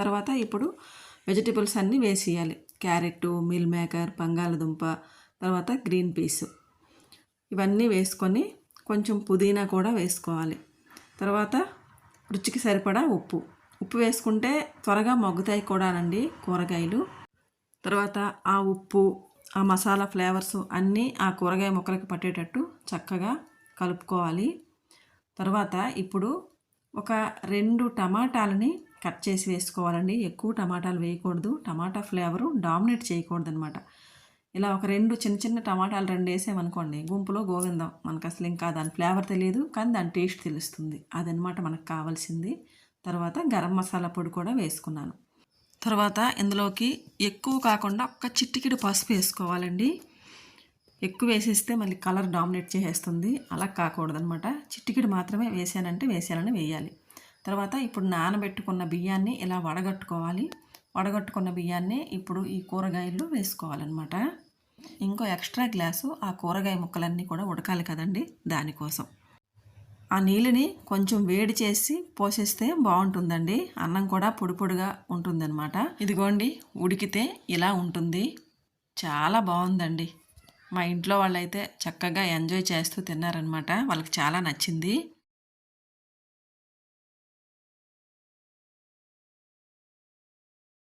తర్వాత ఇప్పుడు వెజిటేబుల్స్ అన్నీ వేసేయాలి. క్యారెట్ మిల్ మేకర్ బంగాళదుంప తర్వాత గ్రీన్ పీస్. ఇవన్నీ వేసుకొని కొంచెం పుదీనా కూడా వేసుకోవాలి. తర్వాత రుచికి సరిపడా ఉప్పు. ఉప్పు వేసుకుంటే త్వరగా మగ్గుతాయి కూడానండి కూరగాయలు. తర్వాత ఆ ఉప్పు ఆ మసాలా ఫ్లేవర్స్ అన్నీ ఆ కూరగాయ ముక్కలకి పట్టేటట్టు చక్కగా కలుపుకోవాలి. తర్వాత ఇప్పుడు ఒక రెండు టమాటాలని కట్ చేసి వేసుకోవాలండి. ఎక్కువ టమాటాలు వేయకూడదు. టమాటా ఫ్లేవరు డామినేట్ చేయకూడదు అనమాట ఇలా ఒక రెండు చిన్న చిన్న టమాటాలు రెండు వేసామనుకోండి గుంపులో గోవిందం. మనకు అసలు ఇంకా దాని ఫ్లేవర్ తెలియదు కానీ దాని టేస్ట్ తెలుస్తుంది. అదనమాట మనకు కావాల్సింది. తర్వాత గరం మసాలా పొడి కూడా వేసుకున్నాను. తర్వాత ఇందులోకి ఎక్కువ కాకుండా ఒక్క చిట్టికిడి పసుపు వేసుకోవాలండి. ఎక్కువ వేసేస్తే మళ్ళీ కలర్ డామినేట్ చేసేస్తుంది. అలా కాకూడదనమాట చిట్టికిడి మాత్రమే వేసానంటే వేసానని వేయాలి. తర్వాత ఇప్పుడు నానబెట్టుకున్న బియ్యాన్ని ఇలా వడగట్టుకోవాలి. వడగట్టుకున్న బియ్యాన్ని ఇప్పుడు ఈ కూరగాయల్లో వేసుకోవాలన్నమాట. ఇంకో ఎక్స్ట్రా గ్లాసు ఆ కూరగాయ ముక్కలన్నీ కూడా ఉడకాలి కదండి దానికోసం. ఆ నీళ్ళని కొంచెం వేడి చేసి పోసేస్తే బాగుంటుందండి. అన్నం కూడా పొడి పొడిగా ఉంటుందన్నమాట. ఇదిగోండి ఉడికితే ఇలా ఉంటుంది. చాలా బాగుందండి. మా ఇంట్లో వాళ్ళైతే చక్కగా ఎంజాయ్ చేస్తూ తిన్నారనమాట వాళ్ళకి చాలా నచ్చింది.